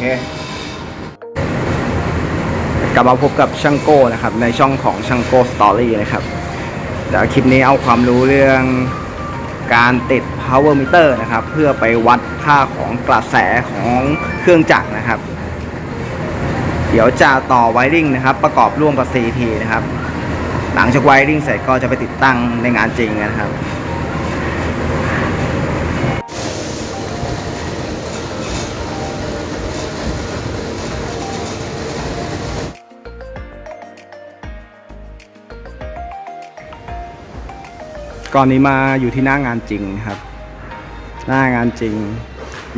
เค กลับมาพบกับช่างโก้นะครับ ในช่องของช่างโก้สตอรี่นะครับ เดี๋ยวคลิปนี้เอาความรู้เรื่องการติด power meter นะครับ เพื่อไปวัดค่าของกระแสของเครื่องจักรนะครับ เดี๋ยวจะต่อไวริงนะครับ ประกอบร่วมกับ CT นะครับ หลังจากไวริงเสร็จก็จะไปติดตั้งในงานจริงนะครับ ก่อนนี้มาอยู่ที่หน้างานจริงครับ หน้างานจริง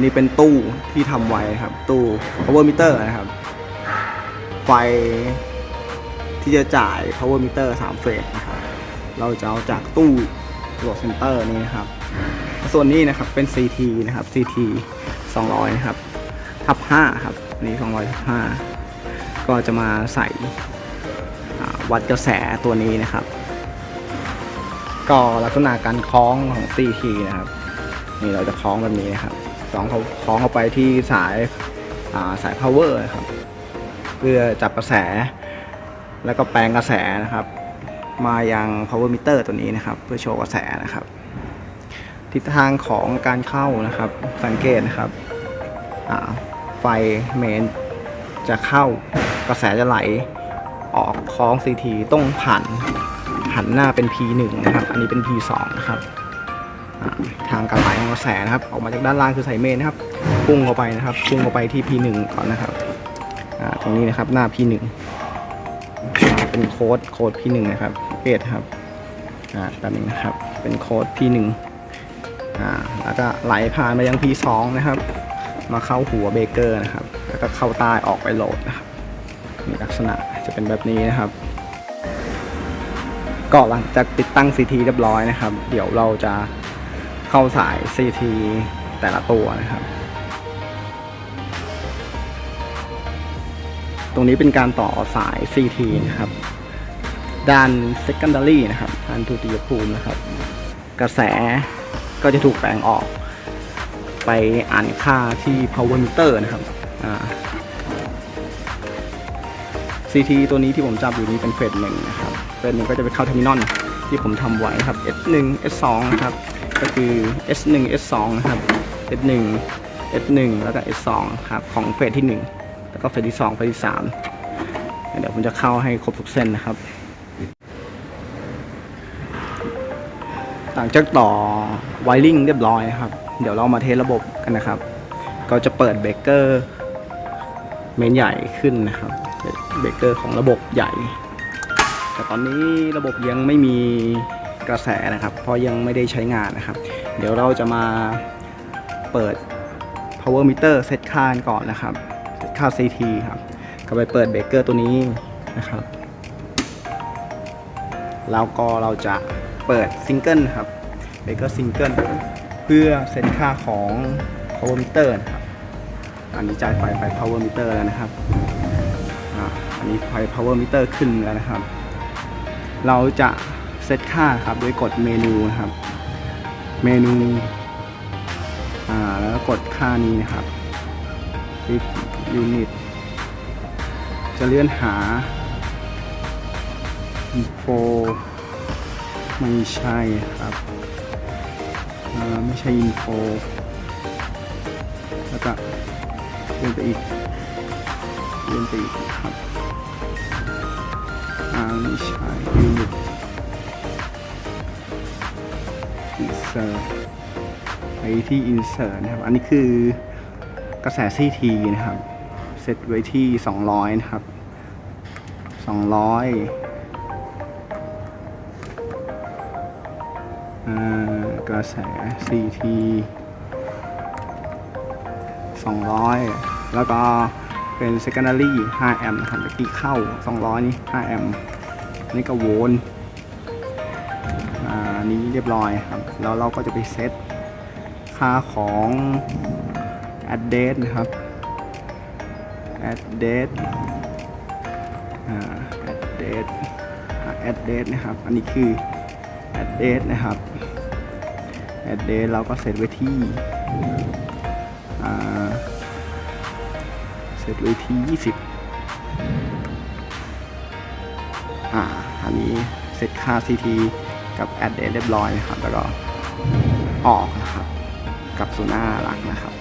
นี่เป็นตู้ที่ทำไว้ครับ ตู้ power meter นะครับ ไฟที่จะจ่าย power meter 3เฟสนะครับเราจะเอาจากตู้โหลดเซนเตอร์นี่นะครับ ส่วนนี้นะครับเป็น CT นะครับ CT 200นะครับทับ5ครับนนี้200ทับ5ก็จะมาใส่วัดกระแสตัวนี้นะครับ ก็ลักษณะการคล้องของ CT นะครับ นี่เราจะคล้องแบบนี้ครับคล้องเขาคล้องเข้าไปที่สายาสาย power นะครับ เพื่อจับกระแส แล้วก็แปลงกระแสนะครับ มายัง power meter ตัวนี้นะครับ เพื่อโชว์กระแสนะครับ ทิศทางของการเข้านะครับ สังเกตนะครับไฟเมนจะเข้ากระแสจะไหลออกคล้อง CT ต้องผ่าน หันหน้าเป็น P1 นะครับ อันนี้เป็น P2 นะครับทางการไหลของกระแสนะครับ ออกมาจากด้านล่างคือสายเมนนะครับพุ่งเข้าไปนะครับพุ่งเข้าไปที่ P1 ก่อนนะครับอ่าตรงนี้นะครับหน้า P1 เป็นโค้ดโค้ด P1 นะครับเอ็ดครับอ่าแป๊บนึงนะครับเป็นโค้ด P1 อ่าแล้วก็ไหลผ่านมายัง P2 นะครับ มาเข้าหัวเบเกอร์นะครับ แล้วก็เข้าใต้ออกไปโหลดนะครับนี่ลักษณะจะเป็นแบบนี้นะครับ ก็หลังจากติดตั้ง CT เรียบร้อยนะครับ เดี๋ยวเราจะเข้าสาย CT แต่ละตัวนะครับ ตรงนี้เป็นการต่อสาย CT นะครับ ด้าน secondary นะครับด้านทุติยภูมินะครับ กระแสก็จะถูกแปลงออก ไปอ่านค่าที่ power meter นะครับ CT ตัวนี้ที่ผมจับอยู่นี้เป็นเฟสหนึ่งนะครับ เฟสหนึ่งก็จะไปเข้าเทอร์มินอลที่ผมทำไว้ครับ S1 S2 นะครับ ก็คือ S1 S2 นะครับ S1 S1 แล้วก็ S2 ครับของเฟสที่ 1 แล้วก็เฟสที่ 2 เฟสที่ 3 เดี๋ยวผมจะเข้าให้ครบทุกเส้นนะครับหลังจากต่อไวริงเรียบร้อยครับ เดี๋ยวเรามาเทสระบบกันนะครับ ก็จะเปิดเบรกเกอร์เมนใหญ่ขึ้นนะครับเบรกเกอร์ของระบบใหญ่ แต่ตอนนี้ระบบยังไม่มีกระแสนะครับ เพราะยังไม่ได้ใช้งานนะครับ เดี๋ยวเราจะมาเปิด power meter เซตค่ากันก่อนนะครับเซตค่า CT ครับก็ไปเปิดเบรกเกอร์ตัวนี้นะครับแล้วก็เราจะเปิดซิงเกิลครับเบรกเกอร์ซิงเกิลเพื่อเซตค่าของ power meter นะครับอันนี้จ่ายไฟไป power meter แล้วนะครับอ่าอันนี้ไฟ power meter ขึ้นแล้วนะครับ เราจะเซตค่าครับโดยกดเมนูนะครับ เมนูอ่าแล้วก็กดค่านี้นะครับ Pick unit จะเลื่อนหา info ไม่ใช่ครับไม่ใช่ info แล้วก็เลื่อนไปอีกเลื่อนไปอีกครับ อ่าไม่ใช่ unit insert ไปที่ insert นะครับ อันนี้คือกระแส CT นะครับ เซตไว้ที่ 200 นะครับ 200กระแส CT 200 แล้วก็ เป็น secondary 5แอมป์นะครับเมื่อกี้เข้า200นี่5แอมป์นี่ก็โวลต์อ่านี้เรียบร้อยครับ แล้วเราก็จะไปเซตค่าของ address นะครับ address อ่า address address นะครับ อันนี้คือ address นะครับ address เราก็เซตไว้ที่อ่า WT 20อ่า อันนี้เซตค่า CT กับ add date เรียบร้อยนะครับ แล้วก็ออกนะครับ กับสู่หน้าหลักนะครับ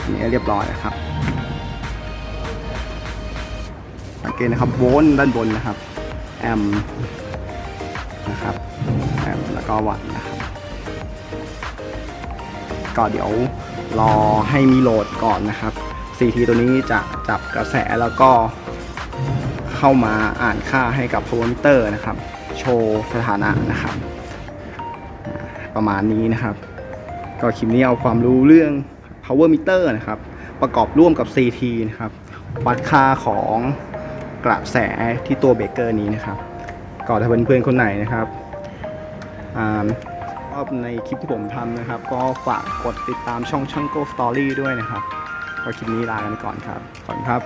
อันนี้เรียบร้อยนะครับสังเกตนะครับโวลต์ด้านบนนะครับ แอมนะครับ แอมแล้วก็วัตต์นะครับ ก็เดี๋ยวรอให้มีโหลดก่อนนะครับ CT ตัวนี้จะจับกระแสแล้วก็เข้ามาอ่านค่าให้กับ power meter นะครับ โชว์สถานะนะครับ ประมาณนี้นะครับ ก็คลิปนี้เอาความรู้เรื่อง power meter นะครับ ประกอบร่วมกับ CT นะครับ วัดค่าของกระแสที่ตัวเบรกเกอร์นี้นะครับ ก็ถ้าเพื่อนๆคนไหนนะครับชอบในคลิปที่ผมทำนะครับ ก็ฝากกดติดตามช่องช่างโกสตอรี่ด้วยนะครับ ก็คลิปนี้ลากันไปก่อนครับ ขอบคุณครับ